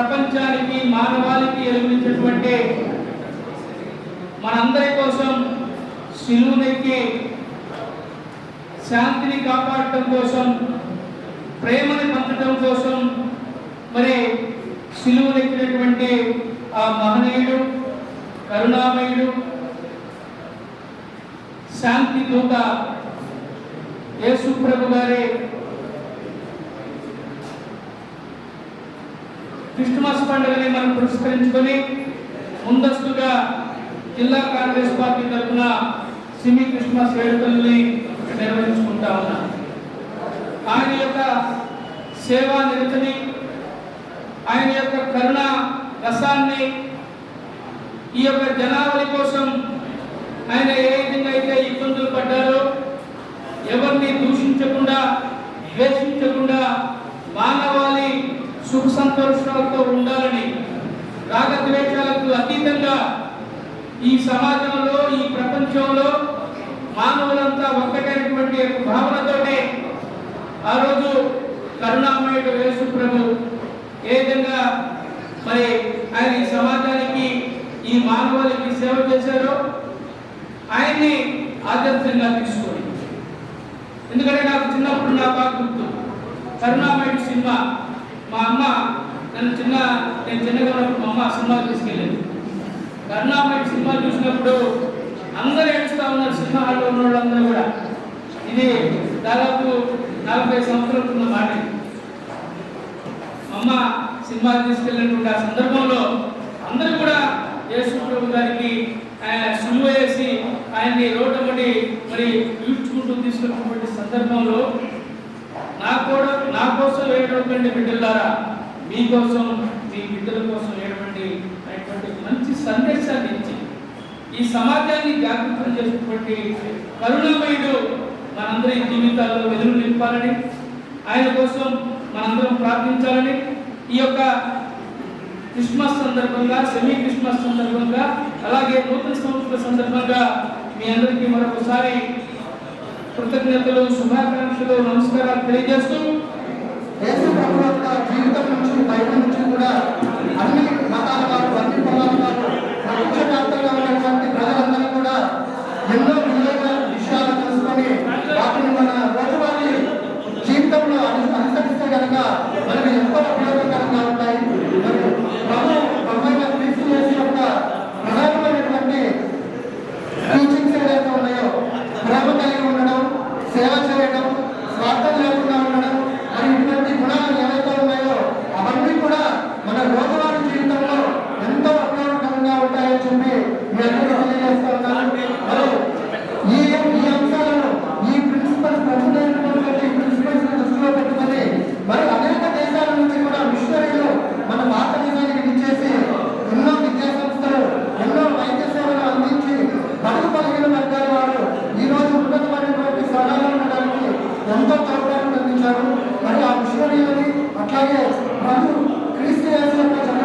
ప్రపంచానికి మానవాళికి ఎలుగునిచ్చినటువంటి మనందరి కోసం శిలువునెక్కి శాంతిని కాపాడటం కోసం ప్రేమని పంచడం కోసం మరి శిలువునెక్కినటువంటి ఆ మహనీయుడు కరుణామయుడు శాంతి దూత యేసు ప్రభు క్రిస్మస్ పండుగని మనం పురస్కరించుకొని ముందస్తుగా జిల్లా కాంగ్రెస్ పార్టీ తరఫున సిమి క్రిస్మస్ వేడుకల్ని నిర్వహించుకుంటా ఉన్నాం. ఆయన యొక్క సేవా నిరతిని ఆయన యొక్క కరుణ రసాన్ని ఈ యొక్క జనావళి కోసం ఆయన ఏ విధంగా అయితే ఇబ్బందులు పడ్డారో ఎవరిని దూషించకుండా ద్వేషించకుండా సుఖ సంతోషాలతో ఉండాలని రాగద్వేషాలకు అతీతంగా ఈ సమాజంలో ఈ ప్రపంచంలో మానవులంతా ఒక్కటైనటువంటి భావనతోటే భావనతోనే ఆ రోజు కరుణామయుడు యేసు ప్రభు ఏ విధంగా మరి ఆయన ఈ సమాజానికి ఈ మానవులకి సేవ చేశారో ఆయన్ని ఆదర్శంగా తీసుకొని. ఎందుకంటే నాకు చిన్నప్పుడు నా బాగా గుర్తు. కరుణామయుడు సినిమా మా అమ్మ నన్ను చిన్న నేను చిన్నగా ఉన్నప్పుడు మా అమ్మ సినిమాకి సినిమా తీసుకెళ్ళేది. కరుణామయుడు సినిమా చూసినప్పుడు అందరూ ఏడుస్తూ ఉన్నారు సినిమా హాల్లో ఉన్న వాళ్ళందరూ కూడా. ఇది దాదాపు నలభై సంవత్సరాల ఉన్న మాట. అమ్మ సినిమాకి తీసుకెళ్ళినటువంటి ఆ సందర్భంలో అందరూ కూడా యేసు ప్రభు గారికి ఆయన సులువ వేసి ఆయన్ని రోడ్డమ్మటి మరి ఈడ్చుకుంటూ తీసుకున్నటువంటి సందర్భంలో నా కూడా నా కోసం ఏడవండి బిడ్డలారా. మీకోసం మీ బిడ్డల కోసం ఏడవండి అనేటువంటి మంచి సందేశాన్ని ఇచ్చి ఈ సమాజాన్ని జాగృతం చేసినటువంటి కరుణమయుడు మనందరి జీవితాల్లో వెలుగు నింపాలని ఆయన కోసం మనందరం ప్రార్థించాలని ఈ యొక్క క్రిస్మస్ సందర్భంగా సెమీ క్రిస్మస్ సందర్భంగా అలాగే నూతన సంవత్సర సందర్భంగా మీ అందరికీ మరొకసారి కృతజ్ఞతలు శుభాకాంక్షలు నమస్కారాలు తెలియజేస్తూ ఏసు ప్రభు యొక్క జీవితం నుంచి బయట అట్లాగే ప్రభు క్రీస్తు యొక్క